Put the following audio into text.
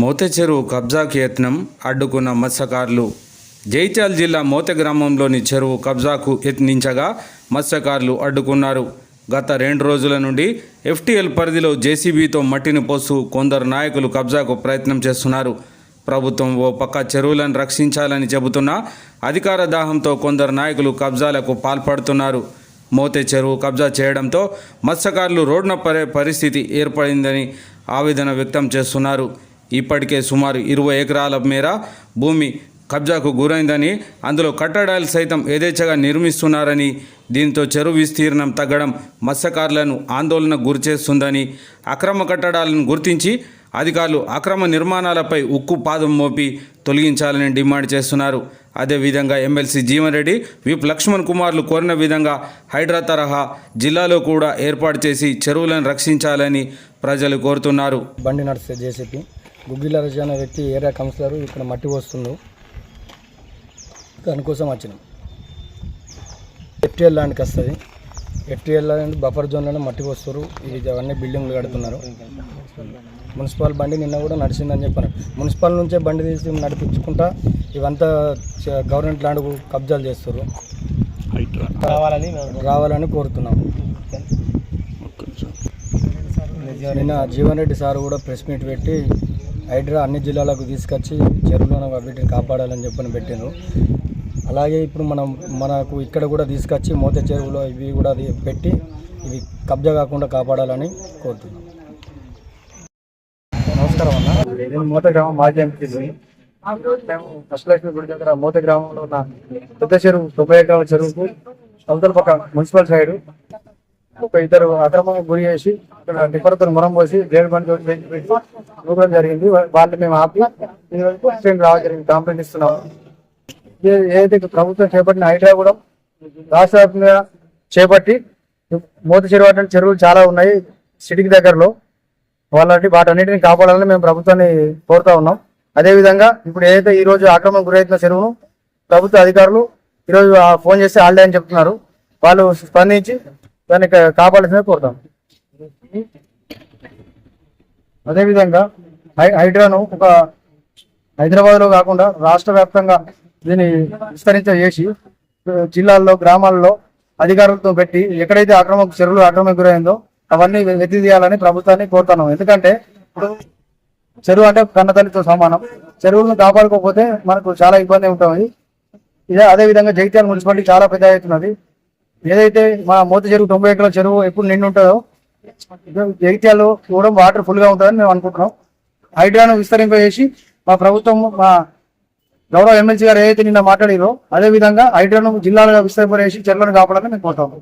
మోతె చెరువు కబ్జాకు యత్నం అడ్డుకున్న మత్స్యకారులు. జైత్యాల జిల్లా మోతె గ్రామంలోని చెరువు కబ్జాకు యత్నించగా మత్స్యకారులు అడ్డుకున్నారు. గత రెండు రోజుల నుండి ఎఫ్టీఎల్ పరిధిలో జేసీబీతో మట్టిని పోస్తూ కొందరు నాయకులు కబ్జాకు ప్రయత్నం చేస్తున్నారు. ప్రభుత్వం ఓ పక్క చెరువులను రక్షించాలని చెబుతున్నా అధికార దాహంతో కొందరు నాయకులు కబ్జాలకు పాల్పడుతున్నారు. మోతే చెరువు కబ్జా చేయడంతో మత్స్యకారులు రోడ్డున పడే పరిస్థితి ఏర్పడిందని ఆవేదన వ్యక్తం చేస్తున్నారు. ఇప్పటికే సుమారు ఇరవై ఎకరాల మేర భూమి కబ్జాకు గురైందని అందులో కట్టడాలు సైతం యథేచ్ఛగా నిర్మిస్తున్నారని దీంతో చెరువు విస్తీర్ణం తగ్గడం మత్స్యకారులను ఆందోళన గురిచేస్తుందని అక్రమ కట్టడాలను గుర్తించి అధికారులు అక్రమ నిర్మాణాలపై ఉక్కు పాదం మోపి తొలగించాలని డిమాండ్ చేస్తున్నారు. అదేవిధంగా ఎమ్మెల్సీ జీవన్ రెడ్డి విప్ లక్ష్మణ్ కుమార్లు కోరిన విధంగా హైడ్రా తరహా జిల్లాలో కూడా ఏర్పాటు చేసి చెరువులను రక్షించాలని ప్రజలు కోరుతున్నారు. బండి నడిస్తే జేసీపీ గుగ్గిల రజ అనే వ్యక్తి ఏరియా కౌన్సిలర్ ఇక్కడ మట్టి పోస్తుండు. దానికోసం వచ్చినాం. ఎఫ్టీఎల్ ల్యాండ్కి వస్తుంది. ఎఫ్టీఎల్ ల్యాండ్ బఫర్ జోన్లోనే మట్టి పోస్తారు ఇది అవన్నీ బిల్డింగ్లు కడుతున్నారు. మున్సిపల్ బండి నిన్న కూడా నడిచిందని చెప్పాను మున్సిపల్ నుంచే బండి తీసి నడిపించుకుంటా ఇవంతా గవర్నమెంట్ ల్యాండ్ కబ్జాలు చేస్తారు రావాలని రావాలని కోరుతున్నాం. నిన్న జీవన్ రెడ్డి సార్ కూడా ప్రెస్ మీట్ పెట్టి హైడ్రా అన్ని జిల్లాలకు తీసుకొచ్చి చెరువులను వీటిని కాపాడాలని చెప్పని పెట్టారు అలాగే ఇప్పుడు మనం మనకు ఇక్కడ కూడా తీసుకొచ్చి మోత చెరువులో ఇవి కూడా అది పెట్టి ఇవి కబ్జా కాకుండా కాపాడాలని కోరుతున్నాం. నమస్కారం అన్న. నేను మోత గ్రామం మాజీ ఎంపీని మేము అష్టలక్ష్మి గుడి దగ్గర మోత గ్రామంలో ఉన్న పెద్ద చెరువు తొంభై ఎకరాల చెరువుకు అవతల పక్క మున్సిపల్ సైడ్ ఒక ఇద్దరు అక్రమంగా గురి చేసి ఇక్కడ నిపరతను మొరం పోసి దేవుడి బండి పెట్టి నూకడం జరిగింది. వాళ్ళు వాళ్ళని మేము ఆపి దీని వరకు రావడం జరిగింది. కంప్లైంట్ ఇస్తున్నాము. ఏదైతే ప్రభుత్వం చేపట్టిన హైడ్రా కూడా రాష్ట్ర వ్యాప్తంగా చేపట్టి మూత చెరువు చెరువులు చాలా ఉన్నాయి సిటీకి దగ్గరలో. వాళ్ళని వాటన్నిటిని కాపాడాలని మేము ప్రభుత్వాన్ని కోరుతా ఉన్నాం. అదేవిధంగా ఇప్పుడు ఏదైతే ఈ రోజు ఆక్రమణ గురైతున్న చెరువును ప్రభుత్వ అధికారులు ఈరోజు ఫోన్ చేసి ఆల్డే అని చెప్తున్నారు. వాళ్ళు స్పందించి దాన్ని కాపాడాల్సిందే కోరుతాం. అదేవిధంగా హై- హైడ్రాను ఒక హైదరాబాద్లో కాకుండా రాష్ట్ర వ్యాప్తంగా దీన్ని విస్తరించ చేసి జిల్లాల్లో గ్రామాల్లో అధికారులతో పెట్టి ఎక్కడైతే అక్రమ చెరువులు అక్రమం గురైందో అవన్నీ వెతి తీయాలని ప్రభుత్వాన్ని కోరుతున్నాం. ఎందుకంటే ఇప్పుడు చెరువు అంటే కన్నతల్లితో సమానం. చెరువులను కాపాడుకోకపోతే మనకు చాలా ఇబ్బంది ఉంటుంది. ఇదే అదే విధంగా జగిత్యాల మున్సిపాలిటీ చాలా పెద్ద అవుతున్నది ఏదైతే మా మోతి చెరువు తొంభై ఎకరాల చెరువు ఎప్పుడు నిండి ఉంటుందో జగిత్యాలు కూడా వాటర్ ఫుల్గా ఉంటుందని మేము అనుకుంటున్నాం. హైడ్రాను విస్తరింపజేసి మా ప్రభుత్వం మా గౌరవ ఎమ్మెల్సీ గారు ఏదైతే నిన్న మాట్లాడారో అదే విధంగా హైడ్రాను జిల్లాలుగా విస్తరింపజేసి చెట్లను కాపాడాలని మేము కోరుతాము